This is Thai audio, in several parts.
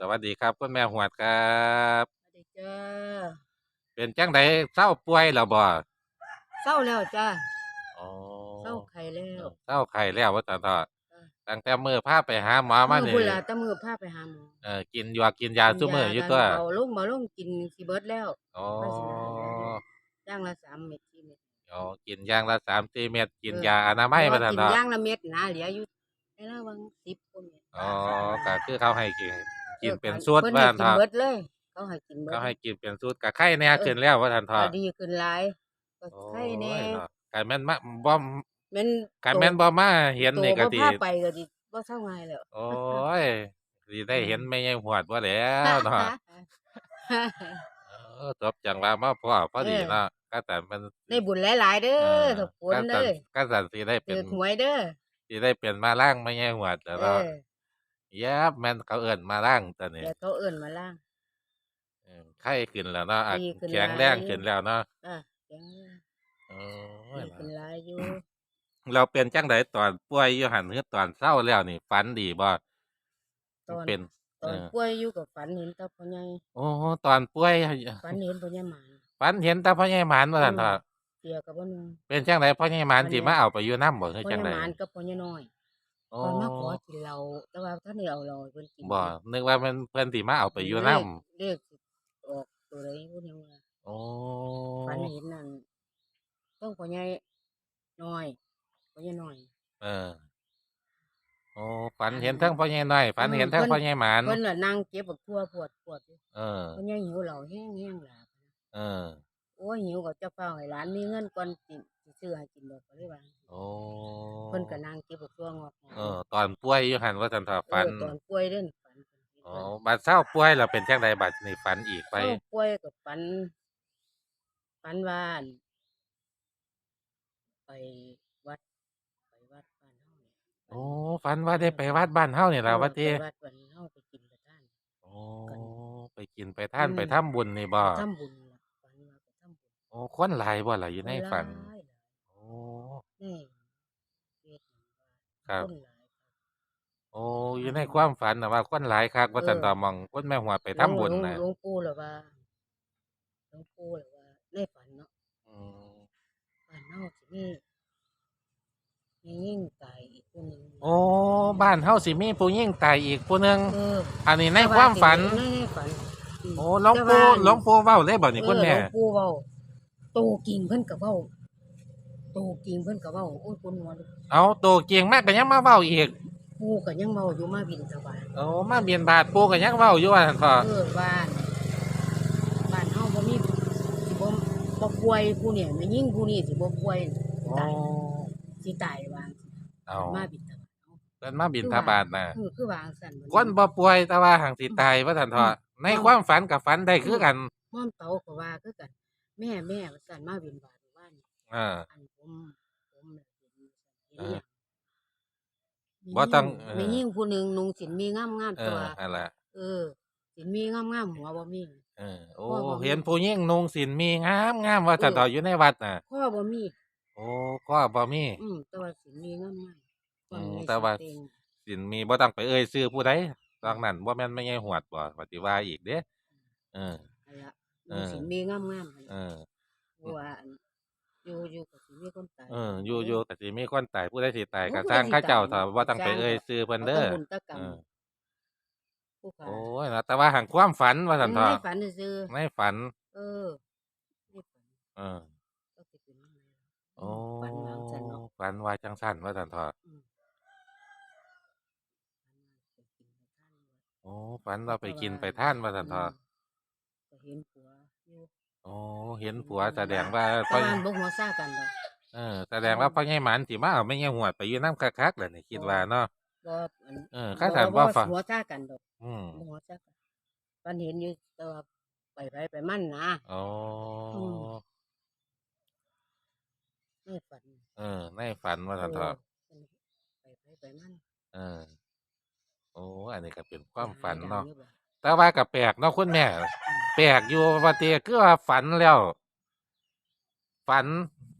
สวัสดีครับคุณแม่หวดครับสวัสดีจ้าเป็นจังไดเศร้าป่วยแล้วบ่เศร้าแล้วจ้าอ๋อเศร้าไข่แล้วเศร้าไข้แล้วว่าซั่นเถอะจ้ะตั้งแต่มื้อพาไปหาหมอมามือนี่พุ่นละตะมือพาไปหาหมอเออกินยากินยาซุมื้ออยู่ตัวเบาลงเบาลงกินสิเบิดแล้วอ๋อย่างละสามเม็ดสี่เม็ดอ๋อกินอย่างละ3-4เม็ดกินเออยาอนามัยว่าแต่ซั่นกิเถอะย่างละเม็ดนะเหลืออยู่ในระหวังสิบคนเนี่ยอ๋อก็คือเขาให้กิน กินเป็นสูตรพิ่ว่าให้ซั่นกินเถอะเบิดเลยเขาให้กินเบิดเขาให้กินเป็นสูตรก็ไข้แน่ขึ้นแล้วว่าซั่นเถก็อะดีขึ้นหลายก็โอ้ไข้แน่ยเนาะก็แม่นมาบ่แม่นก็แม่นบ่มาเห็นนี่ก็โตสิบ่พาไปก็ดิบ่เศร้าง่ายแล้วโอ้ยสิได้เห็นแม่ยายหวดบ่แล้วเนาะเออจบจังว่ามาพ่อพอดีเออเนาะก็แต่มันได้บุญหลาย ๆ เด้อทุกคนก็เด้สันอก็สันสิได้เป็ถืนอหวยเด้อสิได้เป็นมาล่างไม่ใช่หวดแล้ว เอเนาะอยับแม่นเขาเอิ้นมาล่างตัวนี้ เดี๋ยวเขาเอิ้นมาล่าง เออไข้ขึ้นแล้วเนาะอะดีขึ้นแข็งหลายแรงขึ้นแล้วเนาะอะแข็งแรงโอ้ยดีขึ้นหลายอยู่ เราเป็นจังไดตอนป่วยอยู่หันคือตอนเศร้าแล้วนี่ฝันดีบ่ตอน เป็นตอนเออป่วยอยู่กับฝันเห็นแตาพ่อใหญ่โอ้ตอนป่วยฝันเห็นพ่อใหญ่หมานฝันเห็นแต่พ่อใหญ่หมานว่าซั่นเถอะเสียกับพ่อหนึงเป็นจังไดพ่อใหญ่หมานอันสินี้มาเอาไปอยู่นำบ่คือพ่อจัใหงญ่ไดหมานกับพ่อใหญ่น้อย โอ้ตอนมาขอกินเหล้าแต่ว่าท่านนี่เอาเหล้าให้เพิ่นกินบ่นึกว่ามันเพิ่นสิมาเอาไปอยู่นำเลขสิออกตัวใดพุ่นยังว่าโอ้ฝันเห็นนั่นต้องพ่อใหญ่น้อยพ่อใหญ่น้อย เออโอ้ฝันเห็นทั้งพ่อใหญ่น้อยฝันเห็นทั้งเพิ่นพ่อใหญ่หมานเพิ่นน่ะนั่งเก็บบักทั่วปวดปวดอยู่เออ พ่อใหญ่หิวเหล้าแห้งๆหลาเออ โอ้ยหิวก็จะเฝ้าให้หลานมีเงินก่อนสิสิ ซื้อให้กินดอกก็เลยว่าโอ้เพิ่นก็นั่งเก็บบักทั่วงอกหาเออ ตอนป่วยอยู่หันว่าสันทอฝันเออตอนป่วยเด้นฝันอ๋อบัดเศร้าป่วยแล้วเป็นจังใดบัดนี่ฝันอีกไปไปป่วยกับฝันฝันว่าอั่นไปวัดไปวัดบ้านเฮาเนี่ยโอ้ฝันว่าได้ไปวัดบ้านเฮานี่ล่ะว่าติไปวัดบ้านเฮาไปกินกับท่าน โอ้ไปกินไปท่านอืม ไปทำบุญนี่บ่ทำบุญล่ะฝันว่าไปทำบุญ โอ้คนหลายบ่ล่ะอยู่ในฝัน หลาย โอ้ ๆนี่เฮ็ด หยังว่าครับนหลายโอ้อยู่ในความฝันน่ะว่าคนหลายคักว่าสันทอมองคนแม่หัวไปทำบุญหลวงน่ะหลวงปู่ล่ะว่าหลวงปู่ล่ะว่าในฝันเนาะอืมบ้านเฮาสิมีมียิ่งตายอีกคนหนึงโอ้บ้านเฮาสิมีผู้หญิงตายอีกผู้หนึง เอออันนี้ในความฝัน ในในฝันมโอ้หลวงแต่ปู่ว่าหลวงปู่เว้าเลยบ่นี่คุณแม่เออหลวงปู่เว้าโตกิ่งเพิ่นก็เว้า โตกิ่งเพิ่นก็เว้าโอ้ยคนหัวลุกเอาตัวเกียงมากก็ยังมาเว้าอีกปู่ก็ยังเว้าอยู่มาบินทบาทโอ้มาเบียนบาทปู่ก็ยังเว้าอยู่ว่าซั่นพ่อเออบ้านบ้านเฮาบ่มีสิบ่บ่ป่วยผู้เนี่ยแม่ยิ่งผู้นี้สิบ่ป่วยโอ้ตายสิตายว่าเอามาบินทบาทเพิ่นมาบินทบาทน่ะเออคือว่าจังซั่นคนบ่ป่วยแต่ว่าหังสิตายว่าซั่นเถาะในความฝันกับฝันได้คือกันม่อมเตาก็ว่าคือกัน แม่แม่ว่าซั่นมาบินบาท บ้านเอออันผมผมน่ะเห็นอยู่ซั่นเออเห็นบ่ต้องมียิ่งเออผู้หนึงนุ่งสินมีงามเอๆตัวอนั่นล่ะเออ สินมีงามๆหัวบ่มี เออโอ้พ่อบ่มีเห็นผู้หญิงนุ่งสินมีงามงามว่าซั่นเถาะอยู่ในวัดน่ะ ข้อบ่มี โอ้ก็บ่มี อืมแต่ว่าสินมีงามๆอืมคนในแต่ว่าสเต็งสินมีบ่ต้องไปเอ่ยชื่อผู้ใดตอนนั้นบ่แม่นไม่ใช่หวดบ่ปฏิว่าอีกเด้เออนั่นล่ะเออ สินมีงามๆหั่นเอล่ะอ เพราะว่าอัน อยู่อยู่ก็สิมีคนตายเอออยู่อยู่ก็สิมีคนตายผู้ใดสิตายโอ้ก็ผู้สร้างใดสิข้าเจ้าตายถ้าบ่ต้องไปสร้างเอ่ยชื่อเพิ่นเอาเด้อแต่บุญแตะกรรมเออผู้ขาโอ้ยนะแต่ว่าหังความฝันว่าซั่นในเถาะฝันซื่อในฝัน ๆเออในฝันเออก็สิเป็นยังไงโอ้ฝันวางซั่นเนาะฝันว่าจังซั่นว่าซั่นเถาะอืมโอ้ฝันว่าไปกินไปท่านว่าซั่นเถาะ ก็เห็นผัวอยู่ โอ้เห็นผัวแสดงว่าแต่พ่อว่าบ่หัวซ่ากันดอกเออแสดงว่าพ่อใหญ่หมันสิมาเอาแม่ใหญ่หวดไปอยู่นำคักๆแหละนี่คิดว่าเนาะบ่อันเออข้าถามว่าฝันหัวซ่ากันดอกอืมบ่หัวซ่ากันฝันเห็นอยู่แต่ว่าไปไปไปมันนะ โอ้อืมในฝันเออในฝันว่าซั่นเถาะเออไปไปไปมันเออโอ้อันนี้ก็เป็นความฝันหดังเนาะอยู่บ่ แต่ว่าก็แปลกเนาะคุณแม่ แปลกอยู่ว่าเตคือว่าฝันแล้ว ฝัน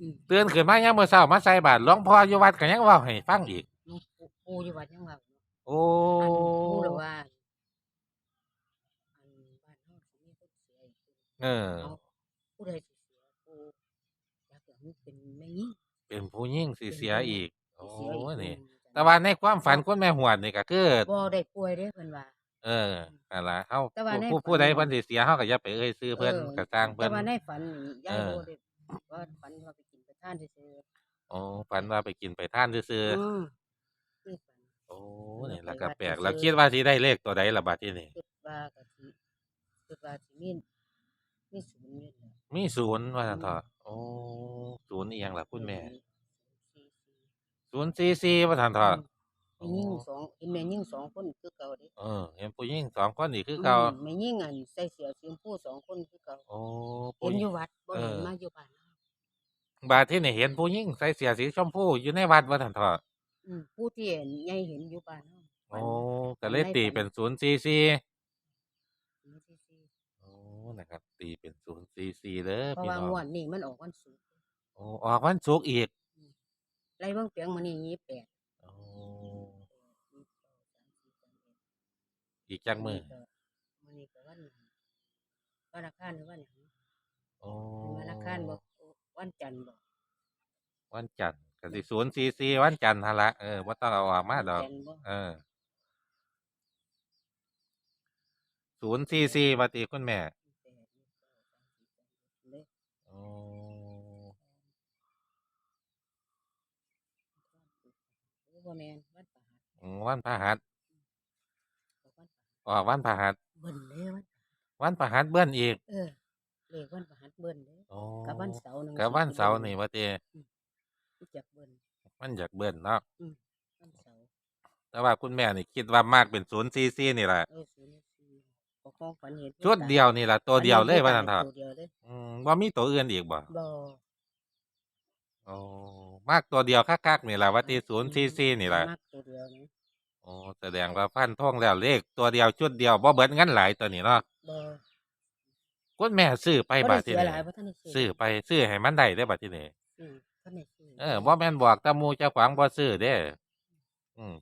อืมตื่นขึ้นมายามมื้อเช้ามาใส่บาตรหลวงพ่ออยู่วัดก็ยังเว้าให้ฟังอีก หลวงปู่ปู่อยู่วัดยังว่าโอ้อันปู่เลยว่าเออ เอาผู้ใดสิเสียผู้อยากจะให้เป็นแม่ยิ่งเป็นผู้ยิ่งสิเสียอีก โอ้เสียอีกนี่ คนแต่ว่าในความฝันคุณแม่หวดนี่ก็คือ บ่ได้ป่วยเด้เพิ่นว่า เออนั่นล่ะเฮาแต่ว่าในผู้ฝันผู้ใดนี่เพิ่นสิเสียเฮาก็อย่าไปเอ่ยชื่อเพิ่นเออ ก็สร้างเพิ่แต่น ว่าในฝันนี่ยายเออบ่ได้ว่าฝันว่าไปกินไปทานซื่อโอ้ฝันว่าไปกินไปทานซื่อๆอืมคือฝัน ๆโอ้ฝันว่านี่แล้วไปก็วัดแปลกซื่อๆแล้วคิดว่าสิได้เลขตัวใดล่ะบัดทีนี้คิดว่าก็สิคิดว่าสิมีมีศูนย์อยู่แหละมีศูนย์ว่าซั่นเถอะโอ้ศูนย์อีหยังล่ะคุณแม่ศูนย์สี่สี่ 044ว่าซั่นเถอะแม่ ไม่ยิ่งสองไอ้แม่ยิ่งสองคนคือเก่าเด้เออเห็นผู้หญิงสองคนนี่คือเขาอืมแม่ยิ่งอะใส่เสื้อสีชมพูสองคนคือเก่าโอ้ผู้เห็นองยู่วัดบ่เห็นมาอยู่บ้านเนาะบาที่นี่เห็นผู้หญิงใส่เสื้อสีชมพูอยู่ในวัดวัดถันเถอะอืมผู้ที่เห็นยังเห็นอยู่บ้านเนโอ้ก็เลยตีเป็นศูนย์ซีซีฝันไโอ้นะครับ ตีเป็นศูนย์ซีซีเด้อเพราะพี่ว่างวอดนี้มันออกวันศุกร์โอ้ออกวันศุกร์อีกไรเบิ่งเปียงมื้อนี้28 อ้อีกจักมือมื้อนี้ก็วันวันอังคารหรือวันหยังโอ้เป็นวันอังคารบ่วันจันทร์บ่วันจันทร์ก็สิศูนย์สี่สี่วันจันทร์หั่นละเออบ่ต้องเอาออกมาดอกวันจันทร์บ่เออศูนย์สี่สี่ปฏิคุณแม่เลยโอ้โอ้บ่แม่นวันประหัสอืมวันพฤหัสออกวันประหัส ออกวันพฤหัสเบิ่นเลยวันวันพฤหัสเบิ้นอีก เออเลขวันประหัสเบิ่นเด้โอ้กับวันเสาร์นึงกับวันเสาร์นี่ว่าติรู้จักเบิ่นมันอยากเบิ้นเนาะวันเสาร์แต่ว่าคุณแม่นี่คิดว่ามากเป็นศูนย์สี่สี่นี่แหละเออศูนย์สี่ก็ของฝันเห็นชุดเดียวนี่แหละตัวเดียวเลยว่าฝันั่นเถอะตัวเดียวเลยอืมว่ามีตัวอื่นอีกบ่บ่โอ้มากตัวเดียวคักๆนี่แหละว่าที่ศูนย์สี่สี่นี่แหละมักตัวเดียวนี่ โอ้แสดงว่าฟันท่องแล้วเลขตัวเดียวชุดเดียวบ่เบิดงั้นหลายตัวนี้เนาะบ่คุณแม่ซื้อไปบ่บัได้ดทีเสียนี้หลายบ่ทันได้ซื้อไปซื้อให้มันได้ได้อบัดทีนี้ซื้อทันได้ซื้อเออบ่แม่นบอกตาหมูเจ้าขวางบ่ซื้อเด้ออืม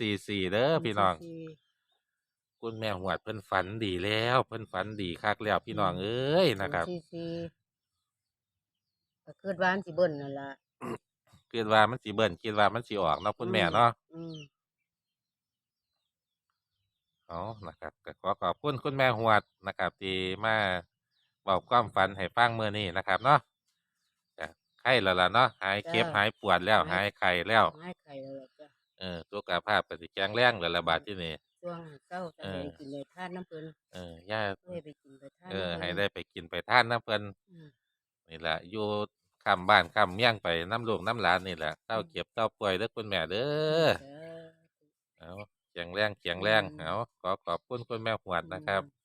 044เด้อพี่น้อง ซื้คุณแม่หวดเพิ่นฝันดีแล้ว เพิ่นฝันดีคักแล้วพี่น้องเอ้ยนะครับศูย์สี่สี่ก็คิดว่าอันสิเบิ่นนั่นล่ะคิดว่ามันสิเบิ่นคิดว่ามันสิออกเนาะคุณแม่เนาะอืม อ๋อนะครับก็ขอขอบคุณคุณแม่หวดนะครับที่มาบอกความฝันให้ฟังมื้อนี้นะครับเนาะก็ไข้แล้วล่ะเนาะหายเจ็บหายปวดแล้วหายไข้แล้ว หายไข้แล้วล่ะจ้ะเออสุขภาพก็สิแข็งแรงแล้วละบาดที่นี่ ช่วงเช้าจะเอได้อกินได้ทานน้ำเพิ่นเออย่าเอ้ยไปกินไปทานเออน้ำให้เพิ่นได้ไปกินไปทานน้ำเพิ่นอืมนี่แหละอยู่คำบ้านคำเมี่ยงไปน้ำลูกน้ำหลานนี่แหละเต้าเก็บเต้าป่วยเด้อคุณแม่เด้อจ้ะเอา เขียงแรงเขียงแรงอืมเอาขอขอบคุณคุณแม่หวดนะครับอืม